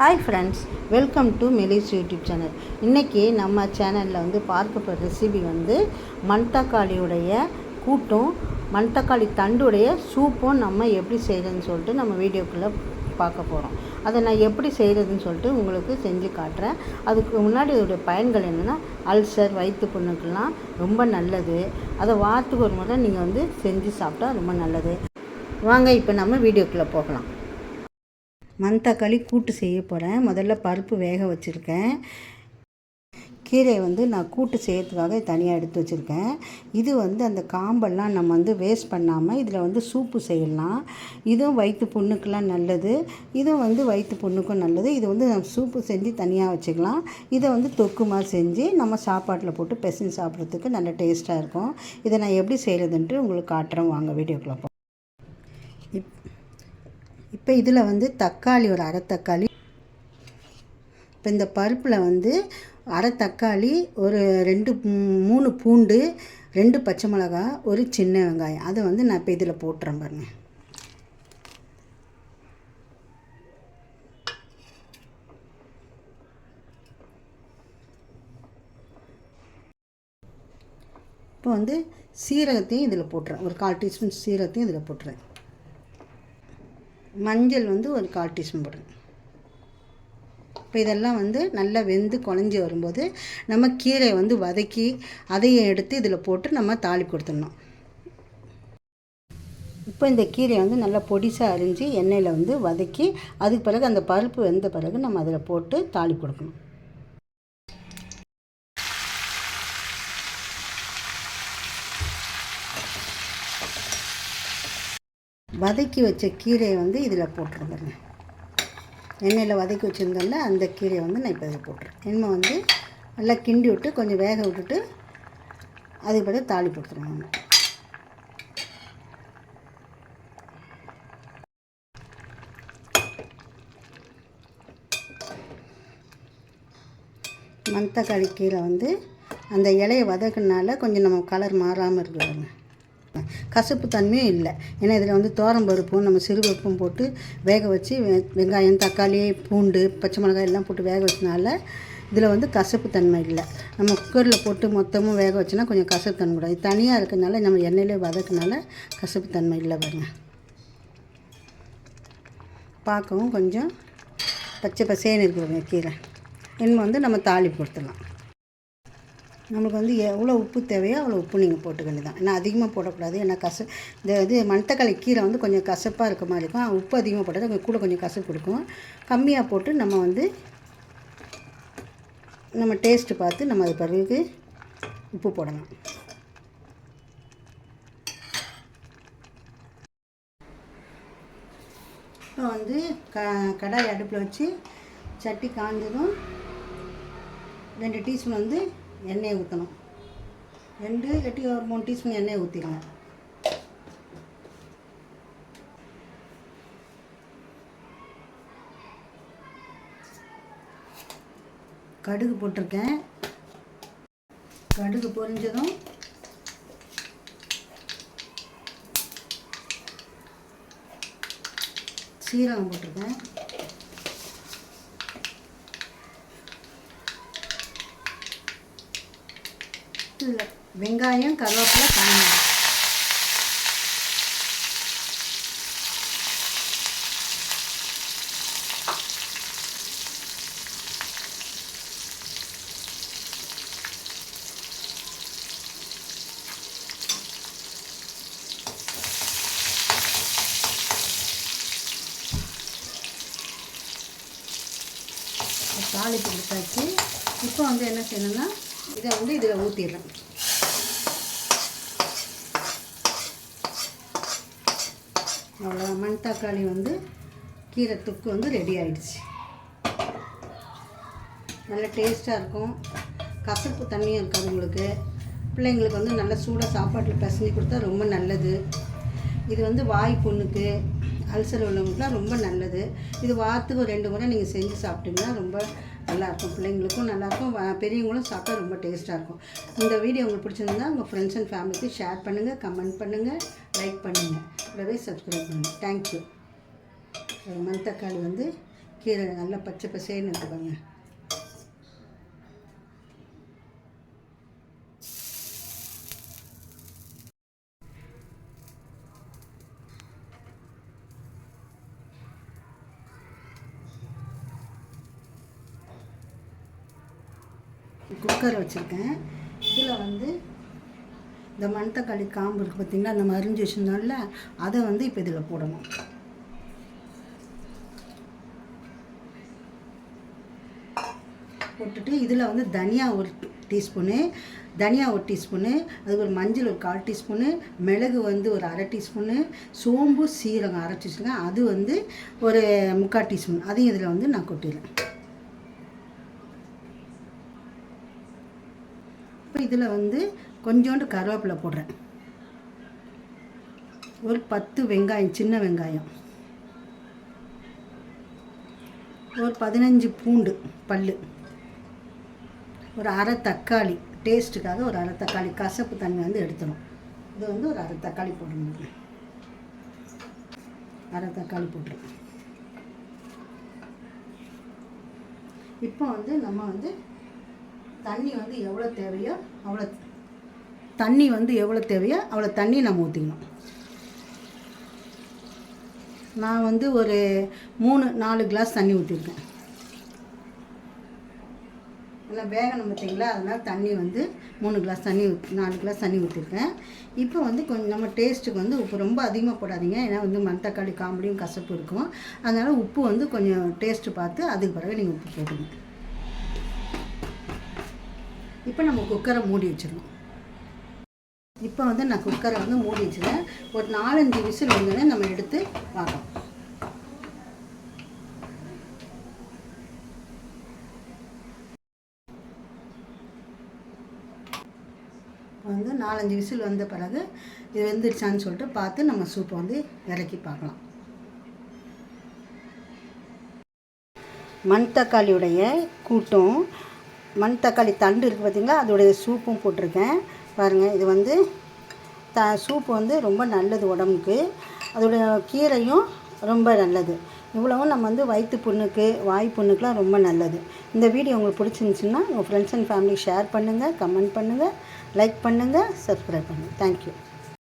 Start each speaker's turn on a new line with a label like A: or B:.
A: Hi friends welcome to Melis YouTube channel இன்றைக்கி நம்ம சேனலில் வந்து பார்க்கப்படுற ரெசிபி வந்து மண்தக்காளியுடைய கூட்டும் மண்தக்காளி தண்டுடைய சூப்பும் நம்ம எப்படி செய்கிறதுன்னு சொல்லிட்டு நம்ம வீடியோக்குள்ளே பார்க்க போகிறோம் அதை நான் எப்படி செய்கிறதுன்னு சொல்லிட்டு உங்களுக்கு செஞ்சு காட்டுறேன். அதுக்கு முன்னாடி இதோடைய பயன்கள் என்னென்னா அல்சர் வயிற்று புண்ணுக்கெல்லாம் ரொம்ப நல்லது. அதை வாரத்துக்கு ஒரு முறை நீங்கள் வந்து செஞ்சு சாப்பிட்டா ரொம்ப நல்லது. வாங்க இப்போ நம்ம வீடியோக்குள்ளே போகலாம். மண்தக்காளி கூட்டு செய்ய போகிறேன் முதல்ல பருப்பு வேக வச்சுருக்கேன். கீரையை வந்து நான் கூட்டு செய்யறதுக்காக தனியாக எடுத்து வச்சுருக்கேன். இது வந்து அந்த காம்பெல்லாம் நம்ம வந்து வேஸ்ட் பண்ணாமல் இதில் வந்து சூப்பு செய்யலாம். இதுவும் வயிற்று புண்ணுக்கெல்லாம் நல்லது. இதுவும் வந்து வயிற்று புண்ணுக்கும் நல்லது. இது வந்து நம்ம சூப்பு செஞ்சு தனியாக வச்சுக்கலாம். இதை வந்து தொக்குமாக செஞ்சு நம்ம சாப்பாட்டில் போட்டு பிசைஞ்சு சாப்பிட்றதுக்கு நல்ல டேஸ்ட்டாக இருக்கும். இதை நான் எப்படி செய்கிறதுன்ட்டு உங்களுக்கு காட்டுறேன். வாங்க வீடியோக்குள்ளே இப்போ இதில் வந்து தக்காளி ஒரு அரை தக்காளி. இப்போ இந்த பருப்பில் வந்து அரை தக்காளி ஒரு ரெண்டு மூணு பூண்டு ரெண்டு பச்சை மிளகா ஒரு சின்ன வெங்காயம். அதை வந்து நான் இப்போ இதில் போட்டுறேன் பாருங்கள் இப்போ வந்து சீரகத்தையும் இதில் போட்டுறேன். ஒரு கால் டீஸ்பூன் சீரகத்தையும் இதில் போட்டுறேன். மஞ்சள் வந்து ஒரு கால் டீஸ்பூன் போடுறேன் இப்போ இதெல்லாம் வந்து நல்லா வெந்து குழஞ்சி வரும்போது நம்ம கீரையை வந்து வதக்கி அதையும் எடுத்து இதில் போட்டு நம்ம தாளி கொடுத்துடணும். இப்போ இந்த கீரையை வந்து நல்லா பொடிசாக அரிஞ்சு எண்ணெயில் வந்து வதக்கி அதுக்கு பிறகு அந்த பருப்பு வெந்த பிறகு நம்ம அதில் போட்டு தாளி கொடுக்கணும். வதக்கி வச்ச கீரையை வந்து இதில் போட்டுருந்துருங்க. எண்ணெயில் வதக்கி வச்சுருந்தோம்ல அந்த கீரையை வந்து நான் இப்போ இதில் போட்டுறேன் எண்ணெய் வந்து நல்லா கிண்டி விட்டு கொஞ்சம் வேக விட்டுட்டு அதுக்கு பிறகு தாளி கொடுத்துருவாங்க மணத்தக்காளி கீரை வந்து அந்த இலையை வதக்குனால கொஞ்சம் நம்ம கலர் மாறாமல் இருக்குதுங்க கசப்பு தன்மையும் இல்லை. ஏன்னா இதில் வந்து பருப்பும் நம்ம சிறுபருப்பும் போட்டு வேக வச்சு வெ- வெங்காயம் தக்காளி பூண்டு பச்சை மிளகாய் எல்லாம் போட்டு வேக வச்சனால இதில் வந்து கசப்பு தன்மை இல்லை. நம்ம குக்கரில் போட்டு மொத்தமும் வேக வச்சோன்னா கொஞ்சம் கசப்பு தன்மை கூட. இது தனியாக இருக்கிறதுனால நம்ம எண்ணெயிலே வதக்கினால கசப்பு தன்மை இல்லை பாருங்க. பார்க்கவும் கொஞ்சம் பச்சை பசேன்னு இருக்குதுங்க கீரை. இன்னும் வந்து நம்ம தாளிப்பு கொடுத்துடலாம் நம்மளுக்கு வந்து எவ்வளோ உப்பு தேவையோ அவ்வளோ உப்பு நீங்கள் போட்டுக்க வேண்டியதான் ஏன்னா அதிகமாக போடக்கூடாது. ஏன்னா கச இந்த இது மணத்தக்காளி கீரை வந்து கொஞ்சம் கசப்பாக இருக்க மாதிரி இருக்கும். உப்பு அதிகமாக போட்டால் கொஞ்சம் கூட கொஞ்சம் கசப்பு கொடுக்கும். கம்மியாக போட்டு நம்ம வந்து நம்ம டேஸ்ட்டு பார்த்து நம்ம அது பிறகு உப்பு போடலாம் இப்போ வந்து க கடாய் அடுப்பில் வச்சு சட்டி காய்ஞ்சதும் ரெண்டு டீஸ்பூன் வந்து எண்ணெய் ஊற்றணும் ரெண்டு எட்டி ஒரு மூணு டீஸ்பூன் எண்ணெய் ஊற்றிடுங்க கடுகு போட்டிருக்கேன். கடுகு பொரிஞ்சதும் சீரகம் போட்டிருக்கேன். வெங்காயம் கருவேப்பிலை காய்கறி தாளிப்பு கொடுத்தாச்சு இப்போ வந்து என்ன செய்யணும்னா இதை வந்து இதில் ஊற்றிடுறேன் அவ்வளோ மண் தக்காளி வந்து கீரை தொக்கு வந்து ரெடி ஆகிடுச்சு நல்ல டேஸ்ட்டாக இருக்கும். கசப்பு தண்ணியும் இருக்காது உங்களுக்கு. பிள்ளைங்களுக்கு வந்து நல்ல சூடாக சாப்பாட்டில் பிசைஞ்சு கொடுத்தா ரொம்ப நல்லது. இது வந்து வாய் புண்ணுக்கு அல்சர் உள்ளவங்களுக்குலாம் ரொம்ப நல்லது. இது வாரத்துக்கு ரெண்டு முறை நீங்கள் செஞ்சு சாப்பிட்டீங்கன்னா ரொம்ப நல்லாயிருக்கும். பிள்ளைங்களுக்கும் நல்லாயிருக்கும். பெரியவங்களும் சாப்பிட்டா ரொம்ப டேஸ்ட்டாக இருக்கும். இந்த வீடியோ உங்களுக்கு பிடிச்சிருந்தா உங்கள் ஃப்ரெண்ட்ஸ் அண்ட் ஃபேமிலிக்கு ஷேர் பண்ணுங்கள் கமெண்ட் பண்ணுங்கள் லைக் பண்ணுங்கள் கூடவே சப்ஸ்கிரைப் பண்ணுங்கள் தேங்க்யூ மண் தக்காளி வந்து கீரை நல்லா பச்சை பசேன்னு இருக்குப்பாங்க குக்கர் வச்சுருக்கேன். இதில் வந்து இந்த மணத்தக்காளி காம்பு இருக்குது பார்த்திங்களா நம்ம அரிஞ்சு வச்சுருந்தோம்ல அதை வந்து இப்போ இதில் போடணும். போட்டுட்டு இதில் வந்து தனியா ஒரு டீஸ்பூனு தனியா ஒரு டீஸ்பூனு அதுக்கு ஒரு மஞ்சள் ஒரு கால் டீஸ்பூனு மிளகு வந்து ஒரு அரை டீஸ்பூனு சோம்பு சீரகம் அரைச்சி வச்சுருக்கேன். அது வந்து ஒரு முக்கால் டீஸ்பூன். அதையும் இதில் வந்து நான் கொட்டிடுறேன். இதில் வந்து கொஞ்சோண்டு கருவேப்பிலை போடுறேன். ஒரு பத்து வெங்காயம் சின்ன வெங்காயம். ஒரு பதினஞ்சு பூண்டு பல் ஒரு அரை தக்காளி டேஸ்ட்டுக்காக ஒரு அரை தக்காளி கசப்பு தண்ணி வந்து எடுத்துடும் இது வந்து ஒரு அரை தக்காளி போடணும் அரை தக்காளி போட்டுருக்கேன் இப்போ வந்து நம்ம வந்து தண்ணி வந்து எவ்வளோ தேவையோ அவ்வளோ தண்ணி வந்து எவ்வளோ தேவையோ அவ்வளோ தண்ணி நம்ம ஊற்றிக்கணும். நான் வந்து ஒரு மூணு நாலு கிளாஸ் தண்ணி ஊற்றிருக்கேன். நல்லா வேகணும் பார்த்தீங்களா? அதனால் தண்ணி வந்து மூணு கிளாஸ் தண்ணி ஊத் நாலு கிளாஸ் தண்ணி ஊற்றிருக்கேன். இப்போ வந்து கொஞ்சம் நம்ம டேஸ்ட்டுக்கு வந்து உப்பு ரொம்ப அதிகமாக போடாதீங்க. ஏன்னா வந்து மணத்தக்காளி காம்படியும் கசப்பு இருக்கும். அதனால் உப்பு வந்து கொஞ்சம் டேஸ்ட்டு பார்த்து அதுக்கு பிறகு நீங்கள் உப்பு போட்டுங்க இப்போ நம்ம குக்கரை மூடி வச்சிடணும் இப்போ வந்து நான் குக்கரை வந்து மூடி வச்சுருக்கேன். ஒரு நாலஞ்சு விசில் வந்தோடனே நம்ம எடுத்து பார்க்கலாம். வந்து நாலஞ்சு விசில் வந்த பிறகு இது வெந்துருச்சான்னு சொல்லிட்டு பார்த்து நம்ம சூப்பை வந்து இறக்கி பார்க்கலாம். மண் தக்காளியுடைய கூட்டம் மண் தக்காளி தண்டு இருக்குது பார்த்திங்களா அதோடைய சூப்பும் போட்டிருக்கேன். பாருங்கள் இது வந்து த சூப்பு வந்து ரொம்ப நல்லது உடம்புக்கு. அதோடைய கீரையும் ரொம்ப நல்லது. இவ்வளவும் நம்ம வந்து வயிற்று புண்ணுக்கு வாய் புண்ணுக்கெலாம் ரொம்ப நல்லது. இந்த வீடியோ உங்களுக்கு பிடிச்சிருந்துச்சுன்னா உங்கள் ஃப்ரெண்ட்ஸ் அண்ட் ஃபேமிலி ஷேர் பண்ணுங்கள் கமெண்ட் பண்ணுங்கள் லைக் பண்ணுங்கள் சப்ஸ்கிரைப் பண்ணுங்கள் தேங்க்யூ